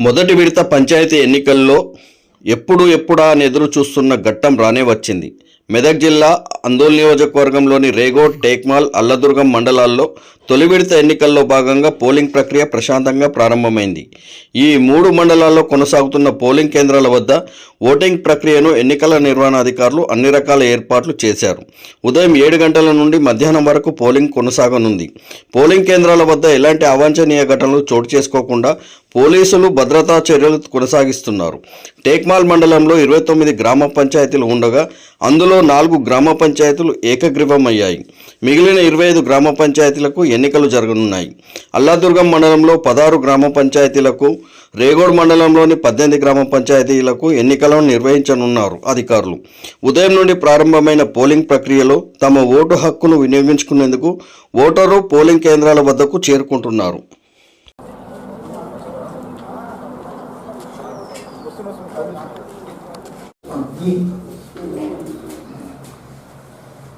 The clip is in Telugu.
మొదటి విడత పంచాయతీ ఎన్నికల్లో ఎప్పుడు ఎప్పుడా అని ఎదురు చూస్తున్న ఘట్టం రానే వచ్చింది. మెదక్ జిల్లా అందోల్ నియోజకవర్గంలోని రేగోడ్ టేక్మాల్ అల్లదుర్గం మండలాల్లో తొలి విడత ఎన్నికల్లో భాగంగా పోలింగ్ ప్రక్రియ ప్రశాంతంగా ప్రారంభమైంది. ఈ మూడు మండలాల్లో కొనసాగుతున్న పోలింగ్ కేంద్రాల వద్ద ఓటింగ్ ప్రక్రియను ఎన్నికల నిర్వహణ అధికారులు అన్ని రకాల ఏర్పాట్లు చేశారు. ఉదయం ఏడు గంటల నుండి మధ్యాహ్నం వరకు పోలింగ్ కొనసాగనుంది. పోలింగ్ కేంద్రాల వద్ద ఎలాంటి అవాంఛనీయ ఘటనలు చోటు చేసుకోకుండా పోలీసులు భద్రతా చర్యలు కొనసాగిస్తున్నారు. టేక్మాల్ మండలంలో ఇరవై తొమ్మిది గ్రామ పంచాయతీలు ఉండగా అందులో నాలుగు గ్రామ పంచాయతీలు ఏకగ్రీవమయ్యాయి. మిగిలిన ఇరవై ఐదు గ్రామ పంచాయతీలకు ఎన్నికలు జరగనున్నాయి. అల్లాదుర్గం మండలంలో పదహారు గ్రామ పంచాయతీలకు రేగోడ్ మండలంలోని పద్దెనిమిది గ్రామ పంచాయతీలకు ఎన్నికలను నిర్వహించనున్నారు అధికారులు. ఉదయం నుండి ప్రారంభమైన పోలింగ్ ప్రక్రియలో తమ ఓటు హక్కును వినియోగించుకునేందుకు ఓటరు పోలింగ్ కేంద్రాల వద్దకు చేరుకుంటున్నారు. ఇది